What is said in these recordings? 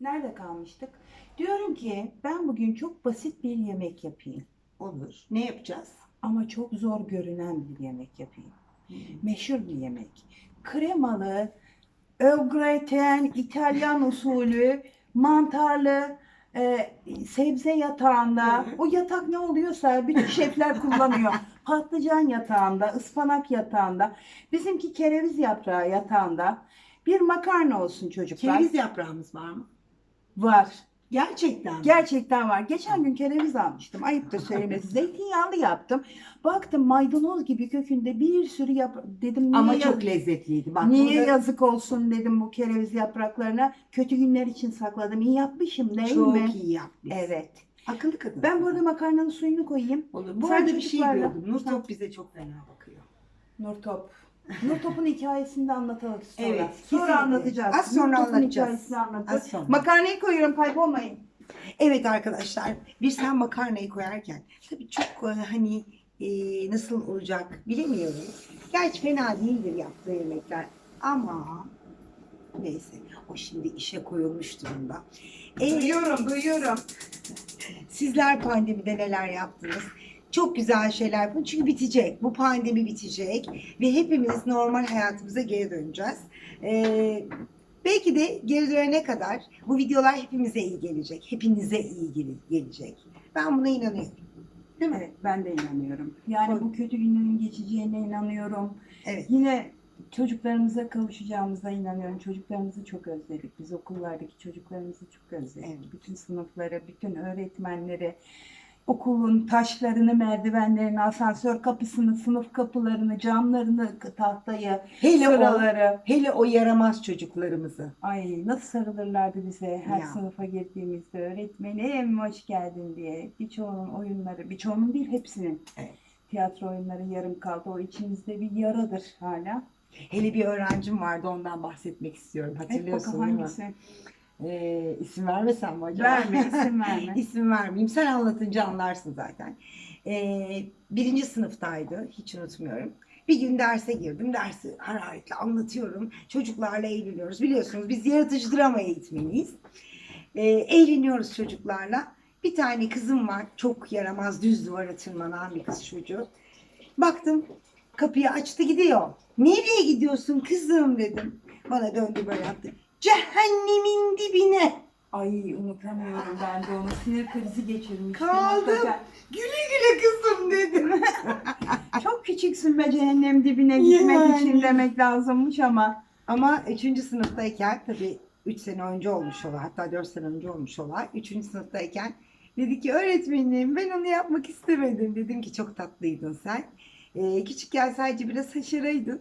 Nerede kalmıştık? Diyorum ki ben bugün çok basit bir yemek yapayım. Olur. Ne yapacağız? Ama çok zor görünen bir yemek yapayım. Meşhur bir yemek. Kremalı, ögreten, İtalyan usulü, mantarlı, e, sebze yatağında. O yatak ne oluyorsa bütün şefler kullanıyor. Patlıcan yatağında, ıspanak yatağında. Bizimki kereviz yaprağı yatağında. Bir makarna olsun çocuklar. Kereviz yaprağımız var mı? Var. Gerçekten? Gerçekten var. Geçen gün kereviz almıştım. Ayıptır söylemesi. Zeytinyağlı yaptım. Baktım maydanoz gibi kökünde bir sürü yap dedim niye Ama çok lezzetliydi. Bak niye burada yazık olsun dedim bu kereviz yapraklarına. Kötü günler için sakladım. İyi yapmışım değil çok mi? iyi yapmışsın. Evet. Akıllı kadın. Ben burada makarnanın suyunu koyayım. Olur. Bu Sen arada bir şey çocuklarla- diyordum. Nur Ha. Top bize çok fena bakıyor. Nurtop. Nurtop'un hikayesini de anlatalım sonra. Evet, Sonra kesinlikle. anlatacağız. Az sonra Nurtop'un anlatacağız. hikayesini anlatacağız. Az sonra. Makarnayı koyuyorum kaybolmayın. Evet arkadaşlar bir sen makarnayı koyarken tabii çok e, hani e, nasıl olacak bilemiyorum. Gerçi fena değildir yaptığı yemekler ama neyse o şimdi işe koyulmuş durumda. E, Duyuyorum, duyuyorum. sizler pandemide neler yaptınız? Çok güzel şeyler yapın çünkü bitecek. Bu pandemi bitecek ve hepimiz normal hayatımıza geri döneceğiz. Ee, belki de geri dönene kadar bu videolar hepimize iyi gelecek. Hepinize iyi gele- gelecek. Ben buna inanıyorum. Değil mi? Evet, ben de inanıyorum. Yani bu kötü günlerin geçeceğine inanıyorum. Evet. Yine çocuklarımıza kavuşacağımıza inanıyorum. Çocuklarımızı çok özledik. Biz okullardaki çocuklarımızı çok özledik. Evet. Bütün sınıfları, bütün öğretmenleri, okulun taşlarını, merdivenlerini, asansör kapısını, sınıf kapılarını, camlarını, tahtayı, Hele o, sıraları. hele o yaramaz çocuklarımızı. Ay nasıl sarılırlardı bize her Ya. sınıfa girdiğimizde öğretmenim hoş geldin diye. Birçoğunun oyunları, birçoğunun değil hepsinin Evet. tiyatro oyunları yarım kaldı. O içimizde bir yaradır hala. Hele bir öğrencim vardı ondan bahsetmek istiyorum. Hatırlıyorsun bakalım değil mi? hangisi? Ee, isim vermesem mi acaba? Verme, isim verme. İsim vermeyeyim. Sen anlatınca anlarsın zaten. Ee, birinci sınıftaydı. Hiç unutmuyorum. Bir gün derse girdim. Dersi hararetle anlatıyorum. Çocuklarla eğleniyoruz. Biliyorsunuz biz yaratıcı drama eğitmeniyiz. Ee, eğleniyoruz çocuklarla. Bir tane kızım var. Çok yaramaz düz duvara tırmanan bir kız çocuğu. Baktım kapıyı açtı gidiyor. Nereye gidiyorsun kızım dedim. Bana döndü böyle yaptı. Cehennemin dibine. Ay unutamıyorum ben de onu. Sinir krizi geçirmiştim. Kaldım. hakikaten. Güle güle kızım dedim. Çok küçüksün be cehennem dibine gitmek Yani. için demek lazımmış ama. Ama 3. sınıftayken tabii 3 sene önce olmuş olay hatta 4 sene önce olmuş olay. 3. sınıftayken dedi ki öğretmenim ben onu yapmak istemedim. Dedim ki çok tatlıydın sen. Ee, küçükken sadece biraz haşıraydın.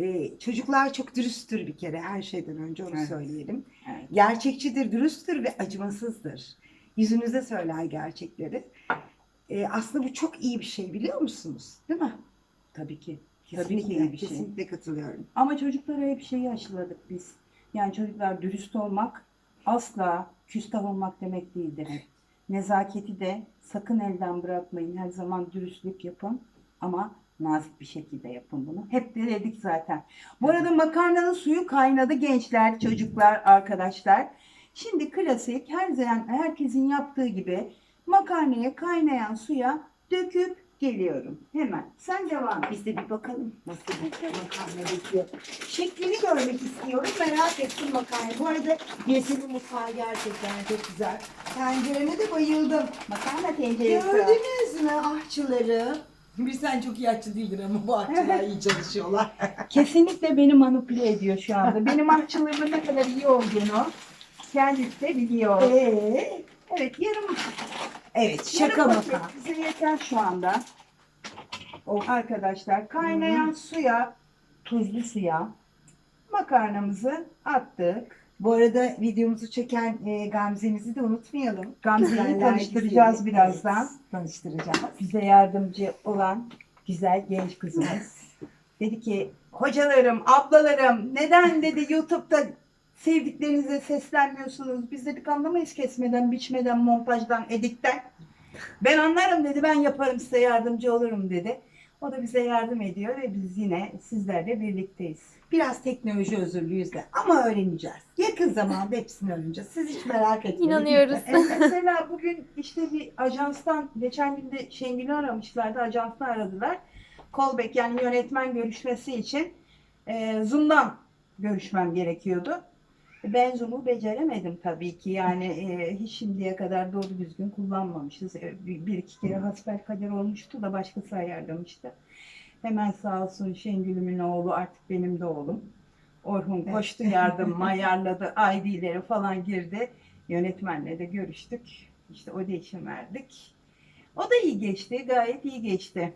Ee, çocuklar çok dürüsttür bir kere her şeyden önce onu Evet. söyleyelim. Evet. Gerçekçidir, dürüsttür ve acımasızdır. Yüzünüze söyler gerçekleri. Ee, aslında bu çok iyi bir şey biliyor musunuz? Değil mi? Tabii ki. Tabii Kesinlikle, ki iyi bir şey. kesinlikle katılıyorum. Ama çocuklara hep şeyi aşıladık biz. Yani çocuklar dürüst olmak asla küstah olmak demek değildir. Nezaketi de sakın elden bırakmayın. Her zaman dürüstlük yapın ama nazik bir şekilde yapın bunu. Hep de dedik zaten. Bu arada makarnanın suyu kaynadı gençler, çocuklar, arkadaşlar. Şimdi klasik her zaman herkesin yaptığı gibi makarnayı kaynayan suya döküp geliyorum. Hemen. Sen devam et. Biz de bir bakalım nasıl bir makarna bekliyor. Şeklini görmek istiyorum. Merak ettim makarna. Bu arada Yesin'in mutfağı gerçekten çok güzel. Tencerene de bayıldım. Makarna tenceresi. Gördünüz mü ahçıları? Bir sen çok iyi ahçı değildir ama bu ahçılar iyi çalışıyorlar. Kesinlikle beni manipüle ediyor şu anda. Benim ahçılığımın ne kadar iyi olduğunu kendisi de biliyor. Ee, Evet yarım, evet şaka yarım maka. paket bize yeter şu anda. O arkadaşlar kaynayan suya, tuzlu suya makarnamızı attık. Bu arada videomuzu çeken e, Gamze'mizi de unutmayalım. Gamze'yi tanıştıracağız birazdan. Evet, tanıştıracağız. Bize yardımcı olan güzel genç kızımız. Dedi ki hocalarım, ablalarım neden dedi YouTube'da sevdiklerinize seslenmiyorsunuz? Biz dedik anlamayız kesmeden, biçmeden, montajdan, editten. Ben anlarım dedi ben yaparım size yardımcı olurum dedi. O da bize yardım ediyor ve biz yine sizlerle birlikteyiz. Biraz teknoloji özürlüyüz de ama öğreneceğiz. Yakın zamanda hepsini öğreneceğiz. Siz hiç merak etmeyin. İnanıyoruz. E, mesela bugün işte bir ajanstan, geçen gün de Şengül'ü aramışlardı, ajanstan aradılar. Callback yani yönetmen görüşmesi için e, Zoom'dan görüşmem gerekiyordu. Ben Zoom'u beceremedim tabii ki. Yani e, hiç şimdiye kadar doğru düzgün kullanmamışız. E, bir, iki kere hasbelkader olmuştu da başkası ayarlamıştı. Hemen sağ olsun Şengül'ümün oğlu artık benim de oğlum. Orhun koştu yardım, ayarladı, ID'leri falan girdi. Yönetmenle de görüştük. İşte audition verdik. O da iyi geçti, gayet iyi geçti.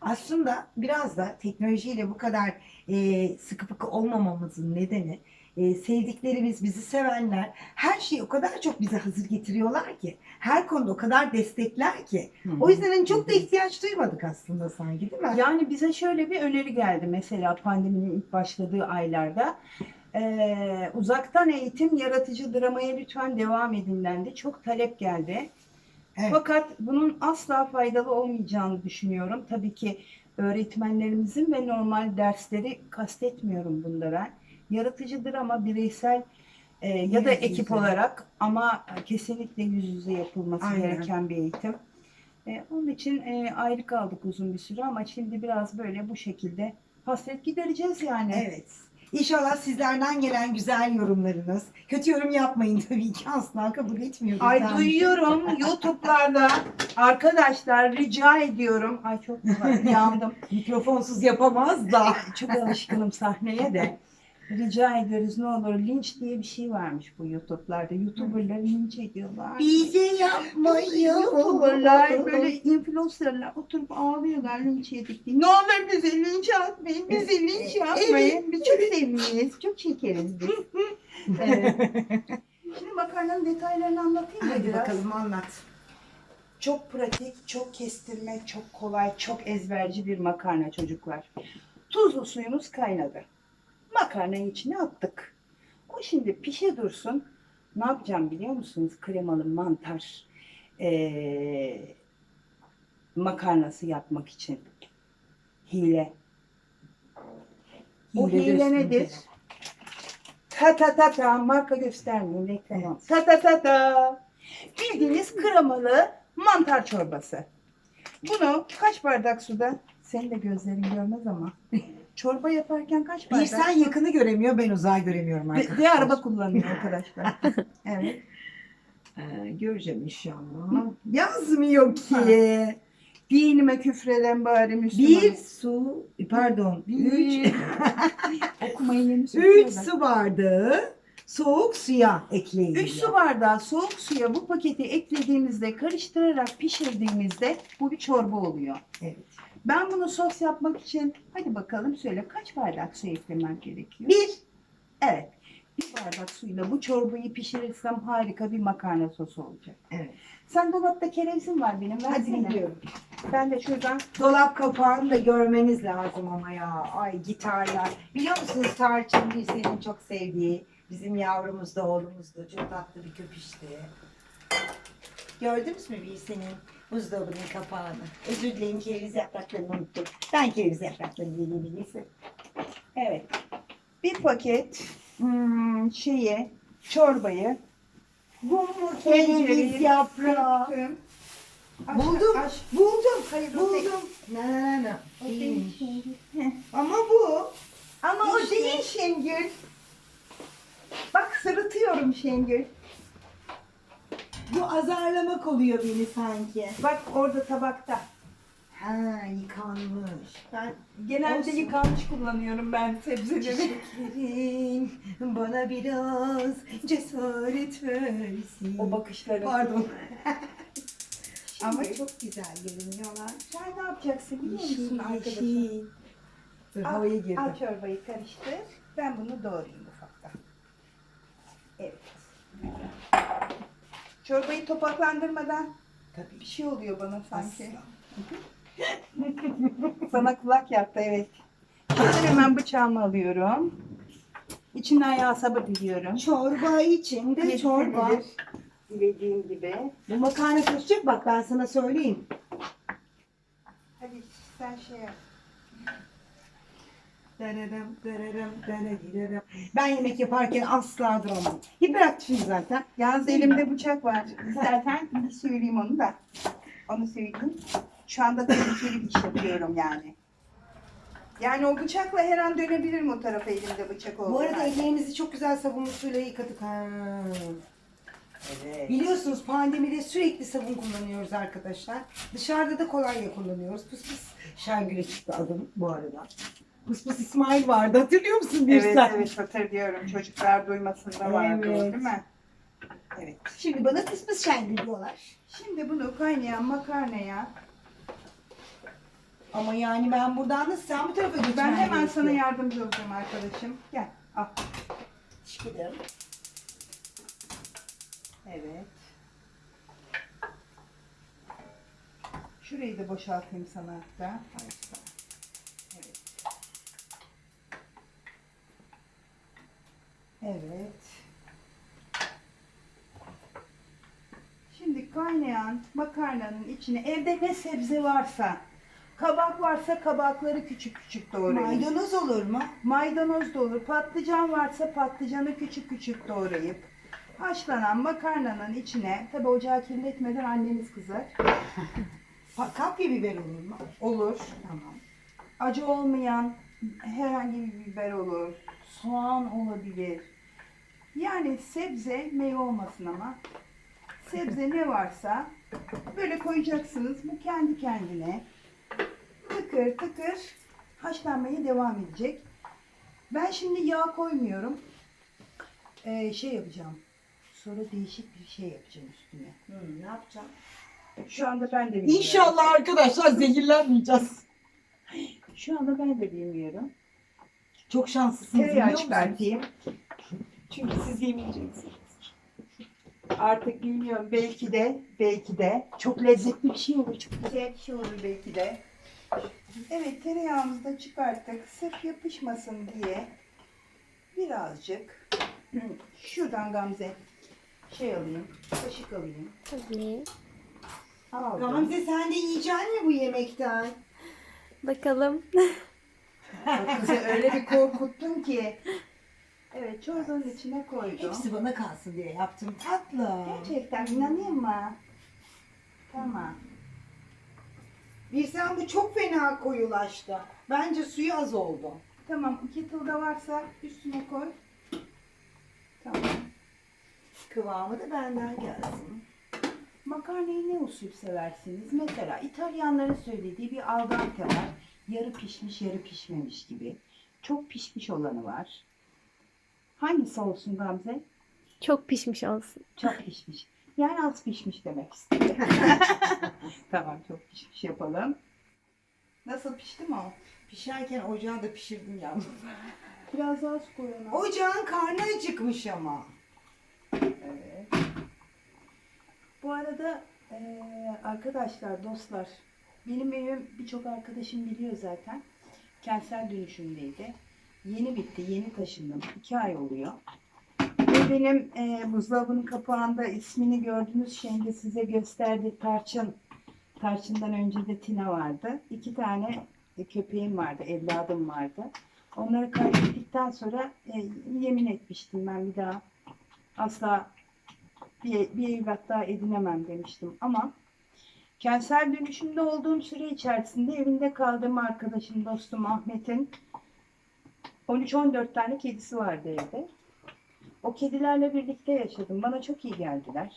Aslında biraz da teknolojiyle bu kadar e, sıkı fıkı olmamamızın nedeni e, sevdiklerimiz, bizi sevenler her şeyi o kadar çok bize hazır getiriyorlar ki. Her konuda o kadar destekler ki. O yüzden hani çok da ihtiyaç duymadık aslında sanki değil mi? Yani bize şöyle bir öneri geldi mesela pandeminin ilk başladığı aylarda. Ee, uzaktan eğitim yaratıcı dramaya lütfen devam edin dendi. Çok talep geldi. Evet. Fakat bunun asla faydalı olmayacağını düşünüyorum. Tabii ki öğretmenlerimizin ve normal dersleri kastetmiyorum bunda ben. Yaratıcı drama bireysel e, ya da ekip yüze. olarak ama kesinlikle yüz yüze yapılması Aynen. gereken bir eğitim. E, onun için e, ayrı kaldık uzun bir süre ama şimdi biraz böyle bu şekilde hasret gidereceğiz yani. Evet. İnşallah sizlerden gelen güzel yorumlarınız. Kötü yorum yapmayın tabii ki asla kabul etmiyoruz. Ay Yani. duyuyorum YouTube'larda arkadaşlar rica ediyorum. Ay çok yandım. Mikrofonsuz yapamaz da. Çok alışkınım sahneye de. Rica ediyoruz ne olur linç diye bir şey varmış bu YouTube'larda. YouTuber'ları linç ediyorlar. Bize yapmayın. YouTuber'lar böyle influencer'lar oturup ağlıyorlar linç yedik diye. Ne olur bizi linç atmayın, bizi linç yapmayın. Biz çok sevimliyiz, çok şekeriz biz. Evet. Şimdi makarnanın detaylarını anlatayım mı Hadi biraz? bakalım anlat. Çok pratik, çok kestirme, çok kolay, çok ezberci bir makarna çocuklar. Tuzlu suyumuz kaynadı. Makarnayı içine attık. O şimdi pişe dursun. Ne yapacağım biliyor musunuz? Kremalı mantar ee, makarnası yapmak için. Hile. O Hile hile nedir? Ta ta ta ta marka göstermeyeyim reklam olsun. Ta ta ta ta. Bildiğiniz kremalı mantar çorbası. Bunu kaç bardak suda? Senin de gözlerin görmez ama. Çorba yaparken kaç bardak? Bir sen yakını göremiyor, ben uzağı göremiyorum arkadaşlar. ve araba kullanıyor arkadaşlar. evet. Ee, göreceğim inşallah. Yazmıyor ki. Dinime küfreden bari Müslüman. Bir su, pardon, üç, Bir. Okumayı yeni üç su bardağı soğuk suya ekleyin. 3 su bardağı soğuk suya bu paketi eklediğimizde karıştırarak pişirdiğimizde bu bir çorba oluyor. Evet. Ben bunu sos yapmak için hadi bakalım söyle kaç bardak su eklemem gerekiyor? Bir, Evet. Bir bardak suyla bu çorbayı pişirirsem harika bir makarna sosu olacak. Evet. Sen dolapta kerevzin var benim. hadi Versene. gidiyorum. Ben de şuradan Dolap kapağını da görmeniz lazım ama ya. Ay gitarlar. Biliyor musunuz Tarçın bir senin çok sevdiği. Bizim yavrumuz da oğlumuz da çok tatlı bir köpüştü. Gördünüz mü bir senin buzdolabının kapağını? Özür dilerim kereviz yapraklarını unuttum. Ben kereviz yapraklarını yediğimi bilirsin. evet. Bir paket hmm, şeyi çorbayı Bu mu tencereye kereviz yaprağı? Aç- Buldum. aç. Buldum. Hayır, o değil. Buldum. Na na na. O değil. Ama bu. Ama o İşte. değil Şengül. Bak sırıtıyorum Şengül. Bu azarlamak oluyor beni sanki. Bak orada tabakta. Ha yıkanmış. Ben Genelde Olsun. yıkanmış kullanıyorum ben sebzeleri. Çiçeklerin bana biraz cesaret versin. o bakışları. Pardon. Ama Şimdi- çok güzel görünüyorlar. Sen ne yapacaksın biliyor musun Yeşil arkadaşım? yeşil. Dur Al- havaya. Al çorbayı karıştır. Ben bunu doğrayayım ufaktan. Evet. Çorbayı topaklandırmadan Tabii. bir şey oluyor bana sanki. Sana kulak yaptı evet. Şimdi hemen bıçağımı alıyorum. İçinden yağ sabır diliyorum. Çorba içinde çorba. Dilediğim gibi. Bu makarna kaçacak bak ben sana söyleyeyim. Hadi Sen şey yap. Denedim, denedim, denedim. Ben yemek yaparken asla duramam. Hiperaktifim zaten. Yalnız elimde bıçak var. İstersen bir söyleyeyim onu da. Onu söyleyeyim. Şu anda tehlikeli bir iş yapıyorum yani. Yani o bıçakla her an dönebilirim o tarafa elimde bıçak olduğu Bu arada halde. çok güzel sabunlu suyla yıkadık. Ha. Evet. Biliyorsunuz pandemide sürekli sabun kullanıyoruz arkadaşlar. Dışarıda da kolonya kullanıyoruz. Pıs pıs Şengül'e çıktı adım bu arada. Pıs pıs İsmail vardı hatırlıyor musun bir Evet evet hatırlıyorum. Çocuklar duymasında vardı Evet. değil mi? Evet. Şimdi bana pıs Şengül diyorlar. Şimdi bunu kaynayan makarnaya Ama yani ben buradan nasıl sen bu tarafa geçmen ben hemen gerekiyor. sana yardımcı olacağım arkadaşım. Gel al. Teşekkür ederim. Evet. Şurayı da boşaltayım sana hatta. Evet. Evet. Şimdi kaynayan makarnanın içine evde ne sebze varsa, kabak varsa kabakları küçük küçük doğrayın. Maydanoz olur mu? Maydanoz da olur. Patlıcan varsa patlıcanı küçük küçük doğrayıp haşlanan makarnanın içine tabi ocağı kirletmeden anneniz kızar. Kapya biber olur mu? Olur. Tamam. Acı olmayan herhangi bir biber olur. Soğan olabilir. Yani sebze meyve olmasın ama sebze ne varsa böyle koyacaksınız. Bu kendi kendine tıkır tıkır haşlanmaya devam edecek. Ben şimdi yağ koymuyorum. Ee, şey yapacağım. Sonra değişik bir şey yapacağım üstüne. Hmm, ne yapacağım? Şu anda ben de bilmiyorum. İnşallah arkadaşlar zehirlenmeyeceğiz. Şu anda ben de bilmiyorum. Çok şanslısınız biliyor Tereyağı musunuz? çıkartayım. Çünkü siz yemeyeceksiniz. Artık bilmiyorum. Belki de, belki de çok lezzetli bir şey olur. Çok güzel bir şey olur belki de. Evet tereyağımızı da çıkarttık. Sırf yapışmasın diye birazcık şuradan Gamze şey alayım. Kaşık alayım. Tabii. Aldım. Gamze sen de yiyecek mi bu yemekten? Bakalım. Bak Kızı öyle bir korkuttun ki. Evet çorbanın içine koydum. Hepsi bana kalsın diye yaptım tatlı. Gerçekten inanayım mı? Tamam. Bir sen bu çok fena koyulaştı. Bence suyu az oldu. Tamam. Kettle'da varsa üstüne koy. Tamam. Kıvamı da benden gelsin. Makarnayı ne usul seversiniz? Mesela İtalyanların söylediği bir al dente var. Yarı pişmiş, yarı pişmemiş gibi. Çok pişmiş olanı var. Hangisi olsun Gamze? Çok pişmiş olsun. Çok pişmiş. Yani az pişmiş demek istedim. tamam çok pişmiş yapalım. Nasıl pişti mi o? Pişerken ocağı da pişirdim yalnız. Biraz az koyalım. Ocağın karnı acıkmış ama. Evet. Bu arada eee, arkadaşlar, dostlar, benim evim birçok arkadaşım biliyor zaten. Kentsel dönüşümdeydi. Yeni bitti, yeni taşındım. İki ay oluyor. Ve benim eee buzdolabının kapağında ismini gördüğünüz şeyin de size gösterdi Tarçın. Tarçın'dan önce de Tina vardı. İki tane e, köpeğim vardı, evladım vardı. Onları kaybettikten sonra e, yemin etmiştim ben bir daha asla bir, bir evlat daha edinemem demiştim ama kentsel dönüşümde olduğum süre içerisinde evinde kaldığım arkadaşım, dostum Ahmet'in 13-14 tane kedisi vardı evde. O kedilerle birlikte yaşadım. Bana çok iyi geldiler.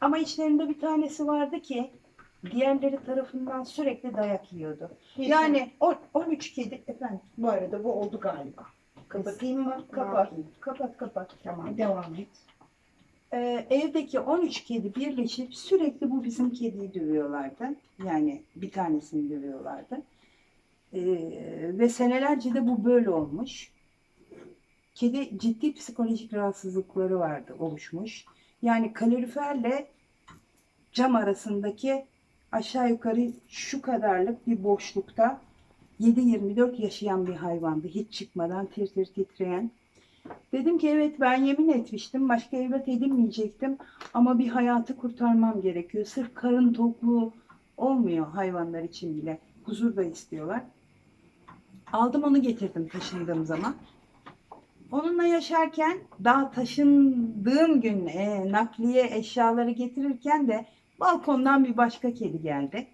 Ama içlerinde bir tanesi vardı ki diğerleri tarafından sürekli dayak yiyordu. Yani on- 13 kedi efendim Bu arada bu oldu galiba. Kapatayım mı? kapat kapat kapat. Tamam devam et. Ee, evdeki 13 kedi birleşip sürekli bu bizim kediyi dövüyorlardı. Yani bir tanesini dövüyorlardı. Ee, ve senelerce de bu böyle olmuş. Kedi ciddi psikolojik rahatsızlıkları vardı, oluşmuş. Yani kaloriferle cam arasındaki aşağı yukarı şu kadarlık bir boşlukta 7-24 yaşayan bir hayvandı. Hiç çıkmadan tir tir titreyen. Dedim ki evet ben yemin etmiştim. Başka evlat edinmeyecektim. Ama bir hayatı kurtarmam gerekiyor. Sırf karın tokluğu olmuyor hayvanlar için bile. huzur da istiyorlar. Aldım onu getirdim taşındığım zaman. Onunla yaşarken daha taşındığım gün e, nakliye eşyaları getirirken de balkondan bir başka kedi geldi.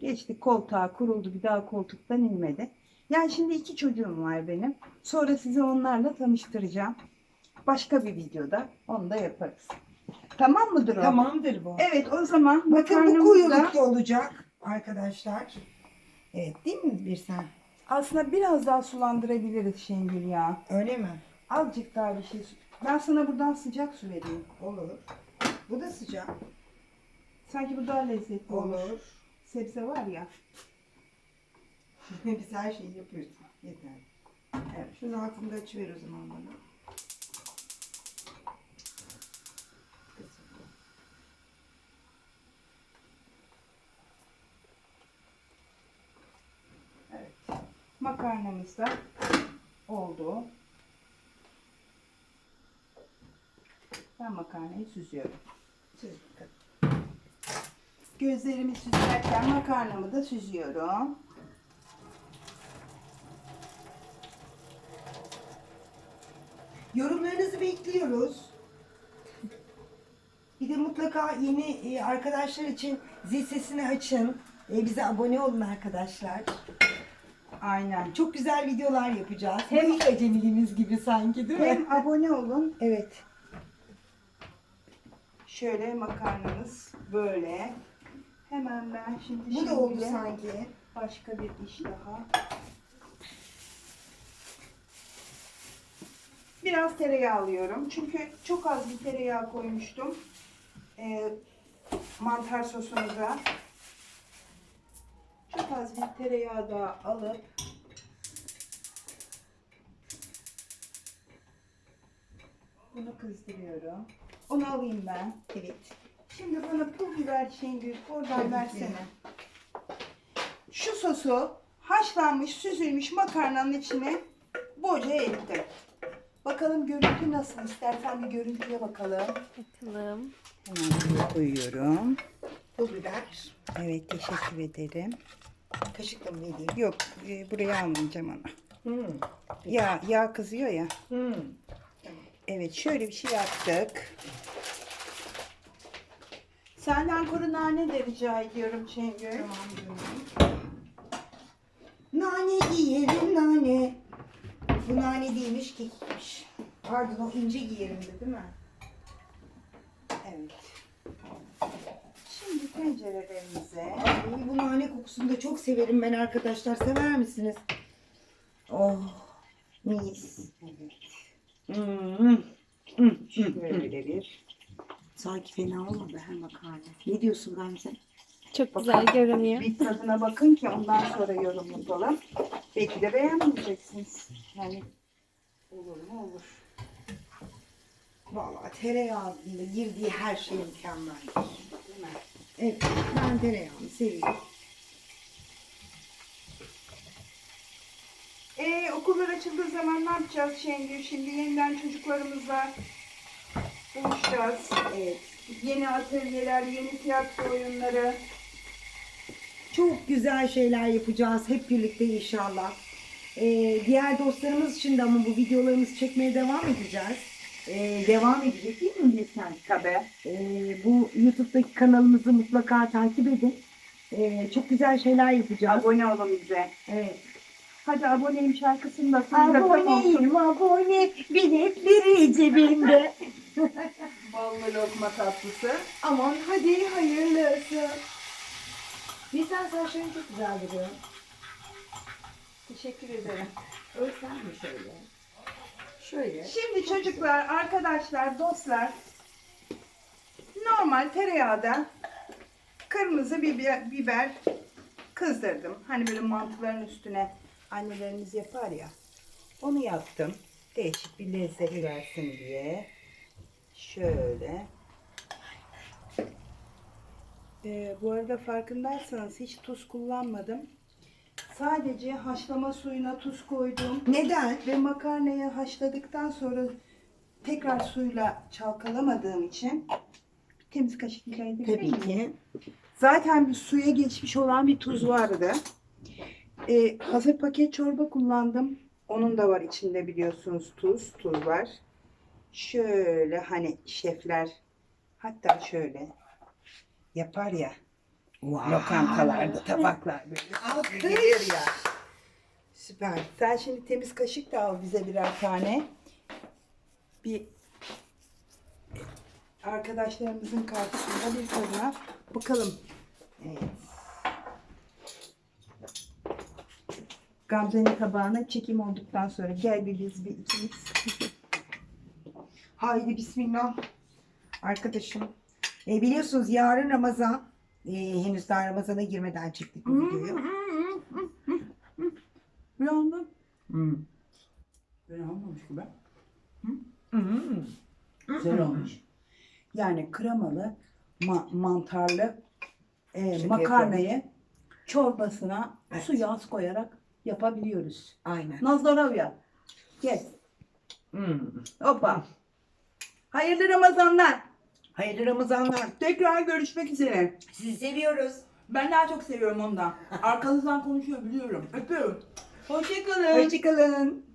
Geçti koltuğa kuruldu bir daha koltuktan inmedi. Yani şimdi iki çocuğum var benim. Sonra sizi onlarla tanıştıracağım. Başka bir videoda onu da yaparız. Tamam mıdır o? Tamamdır bu. Evet o zaman Bakın bu makarnamız da- kuyulukta olacak arkadaşlar. Evet değil mi bir sen? Aslında biraz daha sulandırabiliriz Şengül ya. Öyle mi? Azıcık daha bir şey. su- Ben sana buradan sıcak su vereyim. Olur. Bu da sıcak. Sanki bu daha lezzetli olur. Olur. Sebze var ya. Biz her şeyi yapıyoruz. Yeter. Evet. Şunun altını da açıver o zaman bana. Evet. Makarnamız da oldu. Ben makarnayı süzüyorum. Gözlerimi süzerken makarnamı da süzüyorum. Yorumlarınızı bekliyoruz. Bir de mutlaka yeni e, arkadaşlar için zil sesini açın. E, Bize abone olun arkadaşlar. Aynen. Çok güzel videolar yapacağız. Hem- ilk acemiliğimiz gibi sanki değil mi? Hem abone olun. Evet. Şöyle makarnamız böyle. Hemen ben şimdi Bu da oldu sanki. Başka bir iş daha. Biraz tereyağı alıyorum. Çünkü çok az bir tereyağı koymuştum. Ee, mantar sosumuza. Çok az bir tereyağı daha alıp bunu kızdırıyorum. Onu alayım ben. Evet. Şimdi bana pul biber Şengül oradan Tabii ki. versene. Şu sosu haşlanmış, süzülmüş makarnanın içine boca ettim. Bakalım görüntü nasıl? İstersen bir görüntüye bakalım. Bakalım. Hemen koyuyorum. Pul biber. Evet teşekkür ederim. Kaşıkla mı vereyim? Yok e, buraya almayacağım onu. Hmm. Yağ, yağ kızıyor ya. Hmm. Evet şöyle bir şey yaptık. Senden kuru nane de rica ediyorum Şengül. Tamam canım. Nane giyerim nane. Bu nane değilmiş kekikmiş. Pardon o ince giyerimdi değil mi? Evet. Şimdi tencerelerimize Ay, bu nane kokusunu da çok severim ben arkadaşlar. Sever misiniz? Oh mis. Hmm. Hmm. şöyle bir Sanki fena olmadı hem makarna. Ne diyorsun Gamze? Çok güzel görünüyor. bir tadına bakın ki ondan sonra yorum yapalım. Belki de beğenmeyeceksiniz. Yani olur mu olur. Vallahi tereyağında girdiği her şey mükemmel. Değil mi? Evet ben tereyağını seviyorum. Ee, okullar açıldığı zaman ne yapacağız Şengül? Şimdi yeniden çocuklarımızla buluşacağız. Evet. Yeni atölyeler, yeni tiyatro oyunları. Çok güzel şeyler yapacağız hep birlikte inşallah. Ee, diğer dostlarımız için de ama bu videolarımızı çekmeye devam edeceğiz. Ee, devam edecek değil mi Bilsen? Tabii. Ee, bu YouTube'daki kanalımızı mutlaka takip edin. Ee, çok güzel şeyler yapacağız. Abone olun bize. Evet. Hadi aboneyim şarkısını da söyle. Aboneyim abone biletleri cebimde. Ballı lokma tatlısı. Aman hadi hayırlısı. Bilsen saçların çok güzel duruyor. Teşekkür ederim. Örsen mi şöyle? Şöyle. Şimdi çocuklar, arkadaşlar, dostlar normal tereyağda kırmızı biber, biber kızdırdım. Hani böyle mantıların üstüne annelerimiz yapar ya. Onu yaptım. Değişik bir lezzet versin diye. Şöyle. Ee, bu arada farkındaysanız hiç tuz kullanmadım. Sadece haşlama suyuna tuz koydum. Neden? Ve makarnayı haşladıktan sonra tekrar suyla çalkalamadığım için temiz kaşık rica edebilir Tabii ki. Zaten bir suya geçmiş olan bir tuz vardı. Ee, hazır paket çorba kullandım. Onun da var içinde biliyorsunuz tuz, tuz var. Şöyle hani şefler hatta şöyle yapar ya lokantalarda tabaklar böyle. Alkış. Gelir ya. Süper. Sen şimdi temiz kaşık da al bize birer tane. Bir arkadaşlarımızın karşısında bir tadına bakalım. Evet. Gamze'nin tabağına çekim olduktan sonra gel bir biz bir ikimiz. Haydi bismillah. Arkadaşım. E, biliyorsunuz yarın Ramazan. E, henüz daha Ramazan'a girmeden çektik bu videoyu. Ne oldu? Hmm. Böyle olmamış gibi. Hmm. Güzel olmuş. Yani kremalı, ma- mantarlı e, Şaka makarnayı çorbasına Evet. su yağ koyarak yapabiliyoruz. Aynen. Nazdarovya. Gel. Hmm. Hoppa. Hayırlı Ramazanlar. Hayırlı Ramazanlar. Tekrar görüşmek üzere. Sizi seviyoruz. Ben daha çok seviyorum ondan. Arkanızdan konuşuyor biliyorum. Öpüyorum. Hoşçakalın. Hoşçakalın.